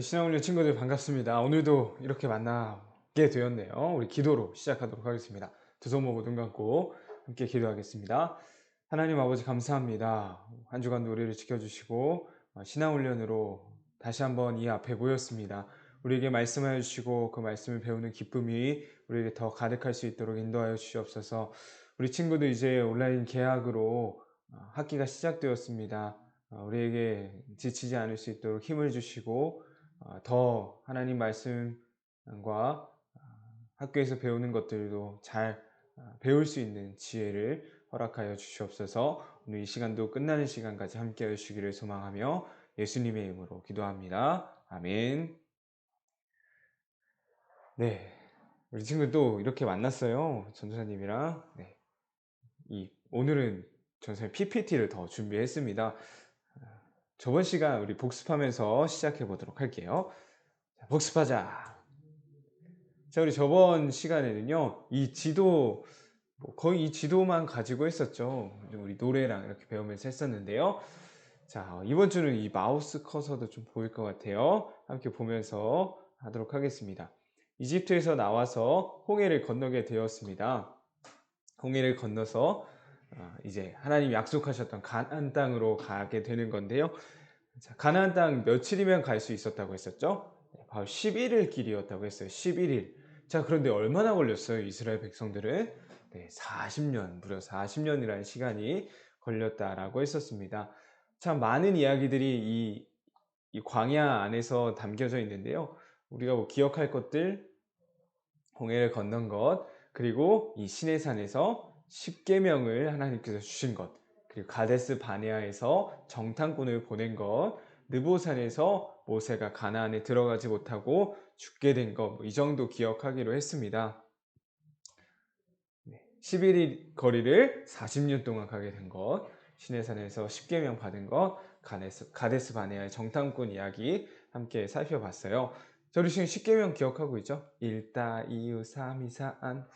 신앙훈련 친구들 반갑습니다. 오늘도 이렇게 만나게 되었네요. 우리 기도로 시작하도록 하겠습니다. 두 손 모고 눈 감고 함께 기도하겠습니다. 하나님 아버지 감사합니다. 한 주간도 우리를 지켜주시고 어, 신앙훈련으로 다시 한번 이 앞에 모였습니다. 우리에게 말씀하여 주시고 그 말씀을 배우는 기쁨이 우리에게 더 가득할 수 있도록 인도하여 주시옵소서. 우리 친구들 이제 온라인 계약으로 어, 학기가 시작되었습니다. 어, 우리에게 지치지 않을 수 있도록 힘을 주시고 어, 더 하나님 말씀과 어, 학교에서 배우는 것들도 잘 어, 배울 수 있는 지혜를 허락하여 주시옵소서. 오늘 이 시간도 끝나는 시간까지 함께 하시기를 소망하며 예수님의 이름으로 기도합니다. 아멘. 네. 우리 친구도 이렇게 만났어요. 전도사님이랑. 네. 이 오늘은 전도사님 PPT를 더 준비했습니다. 저번 시간 우리 복습하면서 시작해 보도록 할게요. 자, 복습하자. 자, 우리 저번 시간에는요, 이 지도, 뭐 거의 이 지도만 가지고 했었죠. 우리 노래랑 이렇게 배우면서 했었는데요. 자, 이번 주는 이 마우스 커서도 좀 보일 것 같아요. 함께 보면서 하도록 하겠습니다. 이집트에서 나와서 홍해를 건너게 되었습니다. 홍해를 건너서 어, 이제 하나님 약속하셨던 가나안 땅으로 가게 되는 건데요. 자, 가나안 땅 며칠이면 갈 수 있었다고 했었죠? 네, 바로 11일 길이었다고 했어요. 11일. 자, 그런데 얼마나 걸렸어요? 이스라엘 백성들은? 네, 40년, 무려 40년이라는 시간이 걸렸다라고 했었습니다. 참 많은 이야기들이 이, 이 광야 안에서 담겨져 있는데요. 우리가 뭐 기억할 것들, 홍해를 건넌 것, 그리고 이 시내산에서 십계명을 하나님께서 주신 것, 그리고 가데스 바네아에서 정탐꾼을 보낸 것, 느보산에서 모세가 가나안에 들어가지 못하고 죽게 된 것, 뭐이 정도 기억하기로 했습니다. 11일 거리를 40년 동안 가게 된 것, 시내산에서 십계명 받은 것, 가데스, 가데스 바네아의 정탐꾼 이야기 함께 살펴봤어요. 저리 지금 십계명 기억하고 있죠? 1다, 2유, 3, 2, 4, 안.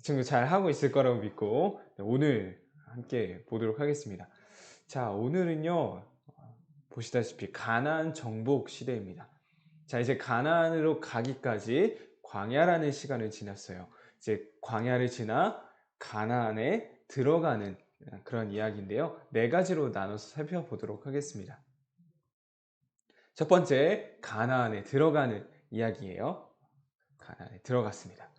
네. 친구 잘 하고 있을 거라고 믿고 네, 오늘 함께 보도록 하겠습니다. 자, 오늘은요. 보시다시피 가나안 정복 시대입니다. 자, 이제 가나안으로 가기까지 광야라는 시간을 지났어요. 이제 광야를 지나 가나안에 들어가는 그런 이야기인데요. 네 가지로 나눠서 살펴보도록 하겠습니다. 첫 번째, 가나안에 들어가는 이야기예요. 가나안에 들어갔습니다.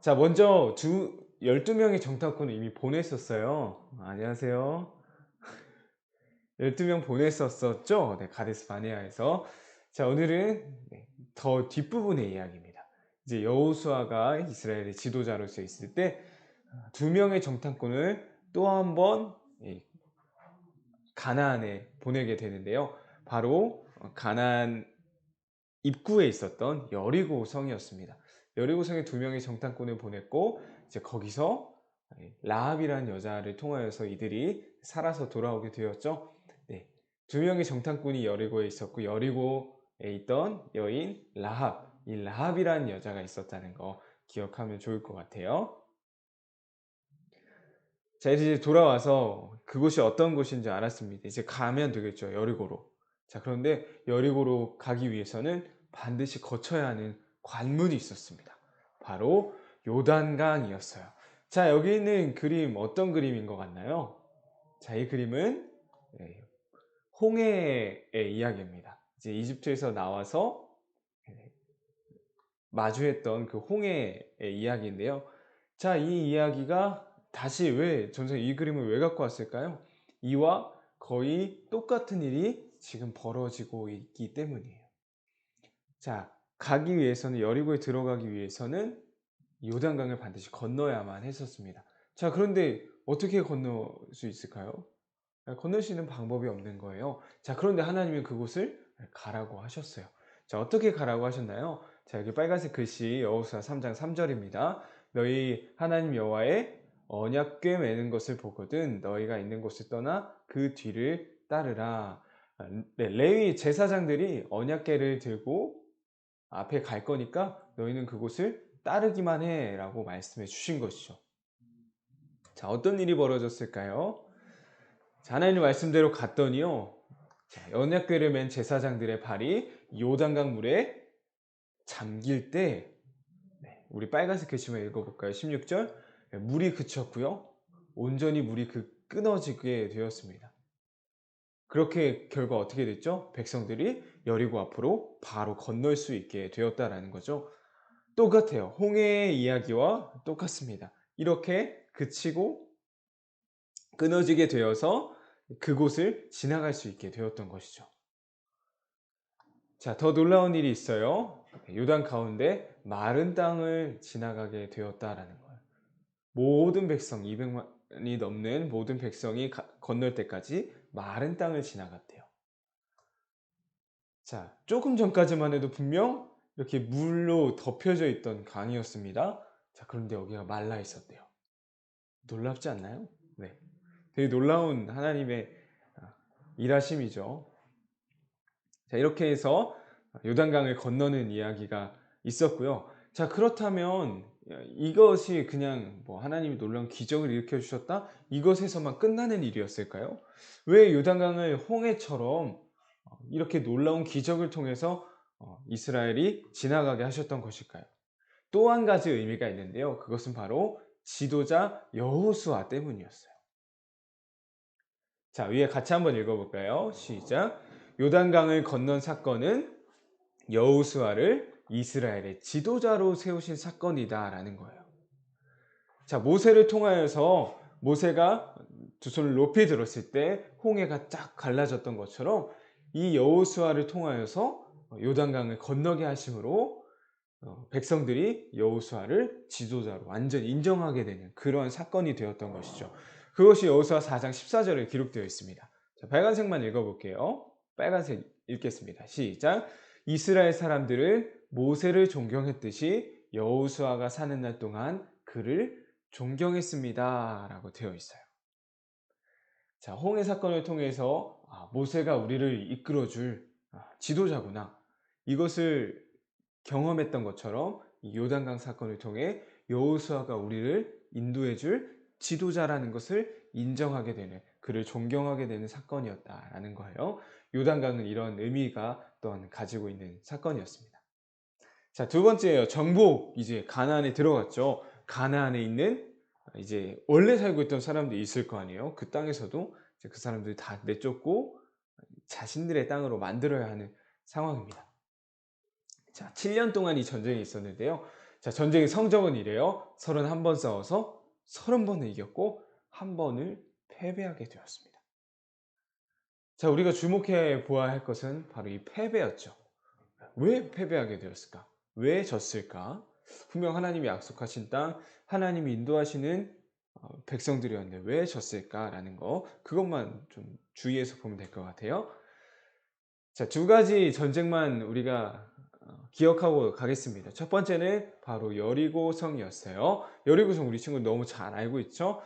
자, 먼저 두 12명의 정탐꾼을 이미 보냈었어요. 안녕하세요. 12명 보냈었었죠? 네, 가데스 바네아에서. 자, 오늘은 네, 더 뒷부분의 이야기입니다. 이제 여호수아가 이스라엘의 지도자로서 있을 때 두 명의 정탐꾼을 또 한 번 가나안에 보내게 되는데요. 바로 가나안 입구에 있었던 여리고 성이었습니다. 여리고 성에 두 명의 정탐꾼을 보냈고 이제 거기서 라합이라는 여자를 통하여서 이들이 살아서 돌아오게 되었죠. 네. 두 명의 정탐꾼이 여리고에 있었고 여리고에 있던 여인 라합, 이 라합이라는 여자가 있었다는 거 기억하면 좋을 것 같아요. 자, 이제 돌아와서 그곳이 어떤 곳인지 알았습니다. 이제 가면 되겠죠. 여리고로. 자, 그런데 여리고로 가기 위해서는 반드시 거쳐야 하는 관문이 있었습니다. 바로 요단강이었어요. 자, 여기 있는 그림 어떤 그림인 것 같나요? 자, 이 그림은 네, 홍해의 이야기입니다. 이제 이집트에서 나와서 네, 마주했던 그 홍해의 이야기인데요. 자, 이 이야기가 다시 왜 전선 이 그림을 왜 갖고 왔을까요? 이와 거의 똑같은 일이 지금 벌어지고 있기 때문이에요. 자, 가기 위해서는 여리고에 들어가기 위해서는 요단강을 반드시 건너야만 했었습니다. 자, 그런데 어떻게 건널 수 있을까요? 건널 수 있는 방법이 없는 거예요. 자, 그런데 하나님은 그곳을 가라고 하셨어요. 자, 어떻게 가라고 하셨나요? 자, 여기 빨간색 글씨 여호수아 3장 3절입니다. 너희 하나님 여호와의 언약궤 매는 것을 보거든 너희가 있는 곳을 떠나 그 뒤를 따르라. 네, 레위 제사장들이 언약궤를 들고 앞에 갈 거니까 너희는 그곳을 따르기만 해 라고 말씀해 주신 것이죠. 자, 어떤 일이 벌어졌을까요? 자, 하나님 말씀대로 갔더니요. 자, 언약궤를 맨 제사장들의 발이 요단강 물에 잠길 때 네, 우리 빨간색 글씨만 읽어볼까요? 16절 네, 물이 그쳤고요. 온전히 물이 그 끊어지게 되었습니다. 그렇게 결과 어떻게 됐죠? 백성들이 여리고 앞으로 바로 건널 수 있게 되었다라는 거죠. 똑같아요. 홍해의 이야기와 똑같습니다. 이렇게 그치고 끊어지게 되어서 그곳을 지나갈 수 있게 되었던 것이죠. 자, 더 놀라운 일이 있어요. 요단 가운데 마른 땅을 지나가게 되었다라는 거예요. 모든 백성, 200만이 넘는 모든 백성이 가, 건널 때까지 마른 땅을 지나갔대요. 자, 조금 전까지만 해도 분명 이렇게 물로 덮여져 있던 강이었습니다. 자, 그런데 여기가 말라 있었대요. 놀랍지 않나요? 네. 되게 놀라운 하나님의 아, 일하심이죠. 자, 이렇게 해서 요단강을 건너는 이야기가 있었고요. 자, 그렇다면 이것이 그냥 뭐 하나님이 놀라운 기적을 일으켜 주셨다? 이것에서만 끝나는 일이었을까요? 왜 요단강을 홍해처럼 어, 이렇게 놀라운 기적을 통해서 어, 이스라엘이 지나가게 하셨던 것일까요? 또 한 가지 의미가 있는데요. 그것은 바로 지도자 여호수아 때문이었어요. 자, 위에 같이 한번 읽어볼까요? 시작. 요단강을 건넌 사건은 여우수아를 이스라엘의 지도자로 세우신 사건이다라는 거예요. 자, 모세를 통하여서 모세가 두 손을 높이 들었을 때 홍해가 쫙 갈라졌던 것처럼 이 여호수아를 통하여서 요단강을 건너게 하심으로 어, 백성들이 여호수아를 지도자로 완전 인정하게 되는 그러한 사건이 되었던 것이죠. 그것이 여호수아 4장 14절에 기록되어 있습니다. 자, 빨간색만 읽어볼게요. 빨간색 읽겠습니다. 시작. 이스라엘 사람들을 모세를 존경했듯이 여호수아가 사는 날 동안 그를 존경했습니다라고 되어 있어요. 자, 홍해 사건을 통해서 아, 모세가 우리를 이끌어줄 아, 지도자구나. 이것을 경험했던 것처럼 요단강 사건을 통해 여호수아가 우리를 인도해줄 지도자라는 것을 인정하게 되는 그를 존경하게 되는 사건이었다라는 거예요. 요단강은 이런 의미가 또한 가지고 있는 사건이었습니다. 자, 두 번째예요. 정복 이제 가나안에 들어갔죠. 가나안에 있는 이제 원래 살고 있던 사람들이 있을 거 아니에요. 그 땅에서도 그 사람들이 다 내쫓고 자신들의 땅으로 만들어야 하는 상황입니다. 자, 7년 동안 이 전쟁이 있었는데요. 자, 전쟁의 성적은 이래요. 31번 싸워서 30번을 이겼고 한 번을 패배하게 되었습니다. 자, 우리가 주목해 보아야 할 것은 바로 이 패배였죠. 왜 패배하게 되었을까? 왜 졌을까? 분명 하나님이 약속하신 땅, 하나님이 인도하시는 어, 백성들이었는데 왜 졌을까라는 거, 그것만 좀 주의해서 보면 될 것 같아요. 자, 두 가지 전쟁만 우리가 어, 기억하고 가겠습니다. 첫 번째는 바로 여리고성이었어요. 여리고성 우리 친구 너무 잘 알고 있죠?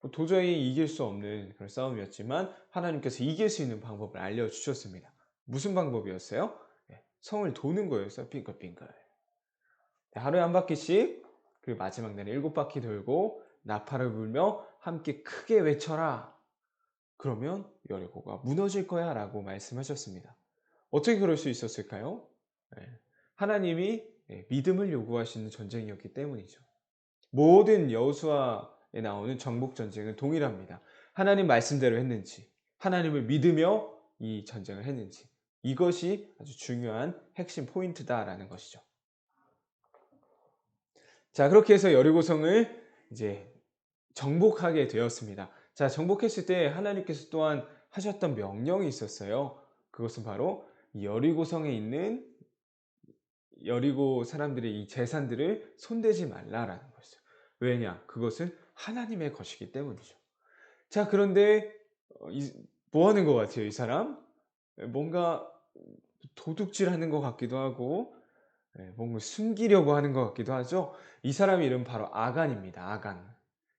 뭐 도저히 이길 수 없는 그런 싸움이었지만 하나님께서 이길 수 있는 방법을 알려주셨습니다. 무슨 방법이었어요? 네, 성을 도는 거였어요. 빙글빙글. 네, 하루에 한 바퀴씩 그 마지막 날에 일곱 바퀴 돌고 나팔을 불며 함께 크게 외쳐라. 그러면 여리고가 무너질 거야 라고 말씀하셨습니다. 어떻게 그럴 수 있었을까요? 네, 하나님이 믿음을 요구하시는 전쟁이었기 때문이죠. 모든 여수와 나오는 정복 전쟁은 동일합니다. 하나님 말씀대로 했는지, 하나님을 믿으며 이 전쟁을 했는지, 이것이 아주 중요한 핵심 포인트다라는 것이죠. 자, 그렇게 해서 여리고성을 이제 정복하게 되었습니다. 자, 정복했을 때 하나님께서 또한 하셨던 명령이 있었어요. 그것은 바로 여리고성에 있는 여리고 사람들의 이 재산들을 손대지 말라라는 것이죠. 왜냐? 그것은 하나님의 것이기 때문이죠. 자, 그런데 어, 뭐 하는 것 같아요, 이 사람? 뭔가 도둑질 하는 것 같기도 하고, 예, 뭔가 숨기려고 하는 것 같기도 하죠. 이 사람 이름 바로 아간입니다. 아간.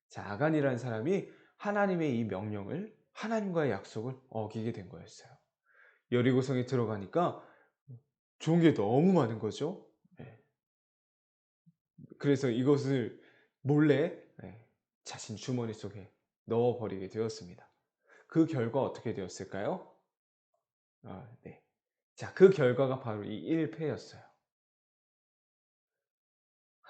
자, 아간이라는 사람이 하나님의 이 명령을, 하나님과의 약속을 어기게 된 거였어요. 여리고성에 들어가니까 좋은 게 너무 많은 거죠. 예. 그래서 이것을 몰래 자신 주머니 속에 넣어버리게 되었습니다. 그 결과 어떻게 되었을까요? 어, 네. 자, 그 결과가 바로 이 1패였어요.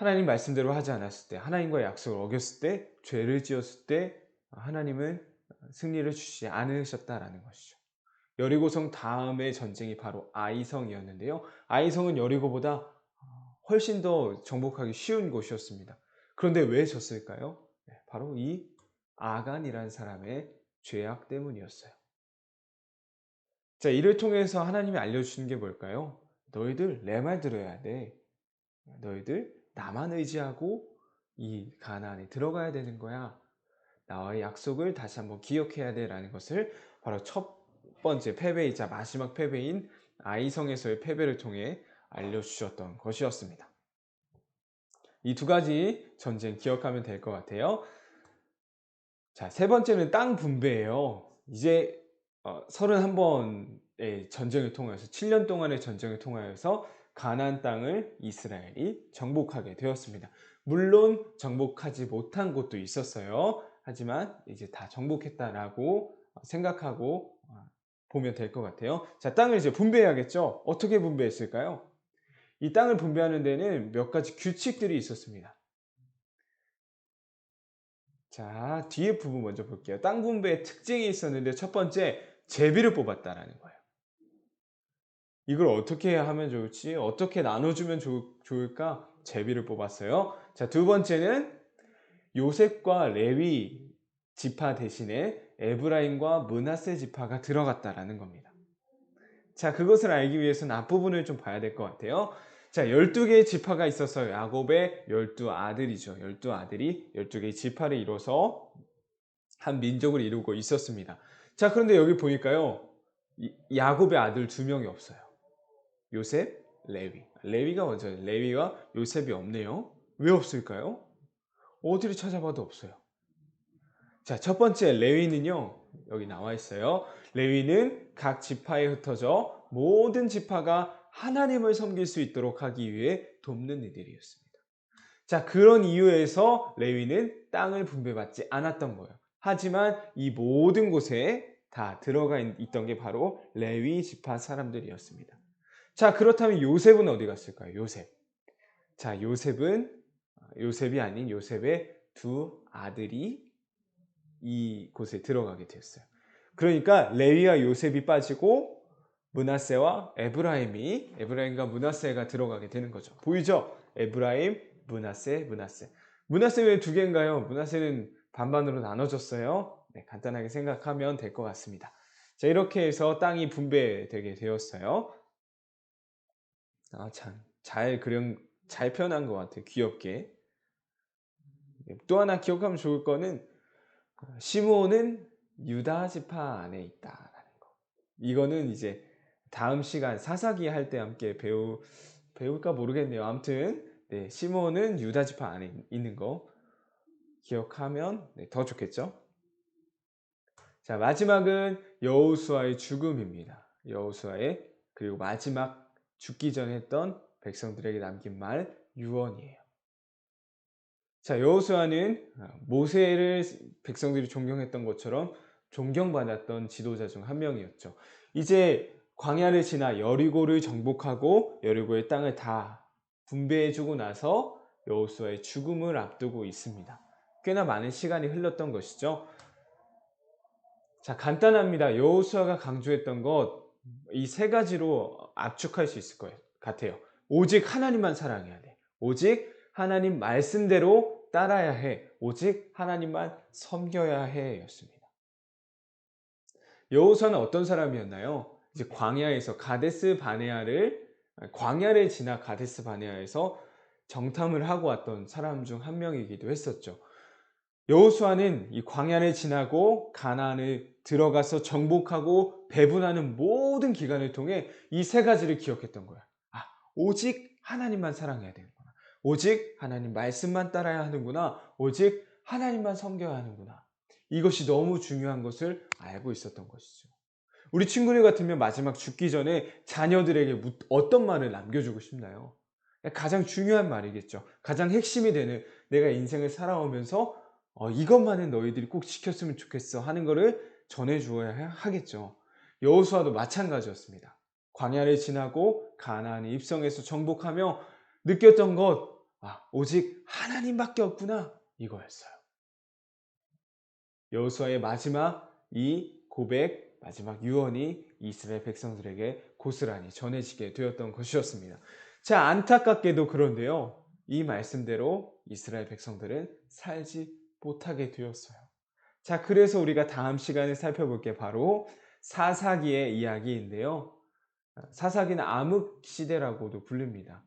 하나님 말씀대로 하지 않았을 때, 하나님과의 약속을 어겼을 때, 죄를 지었을 때 하나님은 승리를 주시지 않으셨다라는 것이죠. 여리고성 다음의 전쟁이 바로 아이성이었는데요. 아이성은 여리고보다 훨씬 더 정복하기 쉬운 곳이었습니다. 그런데 왜 졌을까요? 네, 바로 이 아간이라는 사람의 죄악 때문이었어요. 자, 이를 통해서 하나님이 알려주시는 게 뭘까요? 너희들 내 말 들어야 돼. 너희들 나만 의지하고 이 가나안에 들어가야 되는 거야. 나와의 약속을 다시 한번 기억해야 돼라는 것을 바로 첫 번째 패배이자 마지막 패배인 아이성에서의 패배를 통해 알려주셨던 것이었습니다. 이 두 가지 전쟁 기억하면 될 것 같아요. 자, 세 번째는 땅 분배예요. 이제 31번의 어, 전쟁을 통해서 7년 동안의 전쟁을 통하여서 가나안 땅을 이스라엘이 정복하게 되었습니다. 물론 정복하지 못한 곳도 있었어요. 하지만 이제 다 정복했다라고 생각하고 어, 보면 될 것 같아요. 자, 땅을 이제 분배해야겠죠? 어떻게 분배했을까요? 이 땅을 분배하는 데는 몇 가지 규칙들이 있었습니다. 자, 뒤에 부분 먼저 볼게요. 땅 분배의 특징이 있었는데 첫 번째, 제비를 뽑았다라는 거예요. 이걸 어떻게 하면 좋을지, 어떻게 나눠주면 좋, 좋을까? 제비를 뽑았어요. 자, 두 번째는 요셉과 레위 지파 대신에 에브라임과 문하세 지파가 들어갔다라는 겁니다. 자, 그것을 알기 위해서는 앞부분을 좀 봐야 될 것 같아요. 자, 12개의 지파가 있어서 야곱의 12 아들이죠. 12 아들이 12개의 지파를 이뤄서 한 민족을 이루고 있었습니다. 자, 그런데 여기 보니까요. 야곱의 아들 두 명이 없어요. 요셉, 레위. 레위가 먼저 레위와 요셉이 없네요. 왜 없을까요? 어디를 찾아봐도 없어요. 자, 첫 번째 레위는요. 여기 나와 있어요. 레위는 각 지파에 흩어져 모든 지파가 하나님을 섬길 수 있도록 하기 위해 돕는 이들이었습니다. 자, 그런 이유에서 레위는 땅을 분배받지 않았던 거예요. 하지만 이 모든 곳에 다 들어가 있던 게 바로 레위 지파 사람들이었습니다. 자, 그렇다면 요셉은 어디 갔을까요? 요셉. 자, 요셉은 요셉이 아닌 요셉의 두 아들이 이곳에 들어가게 되었어요. 그러니까 레위와 요셉이 빠지고 문하세와 에브라임이 에브라임과 문하세가 들어가게 되는 거죠. 보이죠? 에브라임, 문하세, 문하세. 문하세 왜 두 개인가요? 문하세는 반반으로 나눠졌어요. 네, 간단하게 생각하면 될 것 같습니다. 자, 이렇게 해서 땅이 분배되게 되었어요. 아, 참, 잘 그림, 잘 표현한 것 같아요. 귀엽게. 네, 또 하나 기억하면 좋을 거는 시므온은 유다 지파 안에 있다라는 거. 이거는 이제 다음 시간 사사기 할 때 함께 배우 배울까 모르겠네요. 아무튼 네, 시몬은 유다 지파 안에 있는 거 기억하면 네, 더 좋겠죠. 자 마지막은 여우수아의 죽음입니다. 여우수아의 그리고 마지막 죽기 전에 했던 백성들에게 남긴 말 유언이에요. 자 여우수아는 모세를 백성들이 존경했던 것처럼 존경받았던 지도자 중 한 명이었죠. 이제 광야를 지나 여리고를 정복하고 여리고의 땅을 다 분배해주고 나서 여호수아의 죽음을 앞두고 있습니다. 꽤나 많은 시간이 흘렀던 것이죠. 자, 간단합니다. 여호수아가 강조했던 것 이 세 가지로 압축할 수 있을 것 같아요. 오직 하나님만 사랑해야 돼. 오직 하나님 말씀대로 따라야 해. 오직 하나님만 섬겨야 해 였습니다. 여호수아는 어떤 사람이었나요? 이제 광야에서 가데스 바네아를 광야를 지나 가데스 바네아에서 정탐을 하고 왔던 사람 중 한 명이기도 했었죠. 여호수아는 이 광야를 지나고 가나안을 들어가서 정복하고 배분하는 모든 기간을 통해 이 세 가지를 기억했던 거야. 아, 오직 하나님만 사랑해야 되는구나. 오직 하나님 말씀만 따라야 하는구나. 오직 하나님만 섬겨야 하는구나. 이것이 너무 중요한 것을 알고 있었던 것이죠. 우리 친구들 같으면 마지막 죽기 전에 자녀들에게 어떤 말을 남겨주고 싶나요? 가장 중요한 말이겠죠. 가장 핵심이 되는 내가 인생을 살아오면서 어, 이것만은 너희들이 꼭 지켰으면 좋겠어 하는 거를 전해 주어야 하겠죠. 여호수아도 마찬가지였습니다. 광야를 지나고 가나안에 입성해서 정복하며 느꼈던 것, 아, 오직 하나님밖에 없구나 이거였어요. 여호수아의 마지막 이 고백, 마지막 유언이 이스라엘 백성들에게 고스란히 전해지게 되었던 것이었습니다. 자, 안타깝게도 그런데요. 이 말씀대로 이스라엘 백성들은 살지 못하게 되었어요. 자, 그래서 우리가 다음 시간에 살펴볼 게 바로 사사기의 이야기인데요. 사사기는 암흑 시대라고도 불립니다.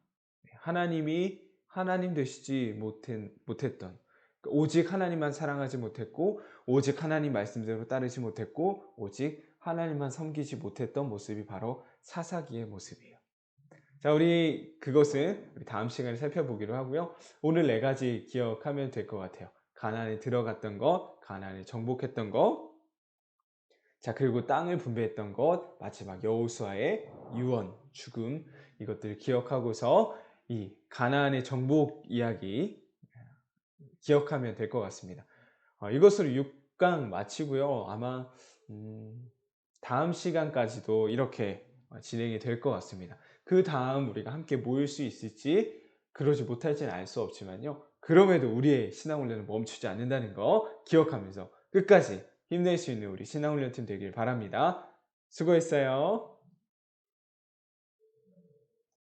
하나님이 하나님 되시지 못한, 못했던 오직 하나님만 사랑하지 못했고 오직 하나님 말씀대로 따르지 못했고 오직 하나님만 섬기지 못했던 모습이 바로 사사기의 모습이에요. 자, 우리 그것은 다음 시간에 살펴보기로 하고요. 오늘 네 가지 기억하면 될 것 같아요. 가나안에 들어갔던 것, 가나안에 정복했던 것, 자 그리고 땅을 분배했던 것, 마지막 여호수아의 유언, 죽음 이것들을 기억하고서 이 가나안의 정복 이야기 기억하면 될 것 같습니다. 어, 이것으로 6강 마치고요. 아마 음, 다음 시간까지도 이렇게 진행이 될 것 같습니다. 그 다음 우리가 함께 모일 수 있을지 그러지 못할지는 알 수 없지만요. 그럼에도 우리의 신앙훈련은 멈추지 않는다는 거 기억하면서 끝까지 힘낼 수 있는 우리 신앙훈련팀 되길 바랍니다. 수고했어요.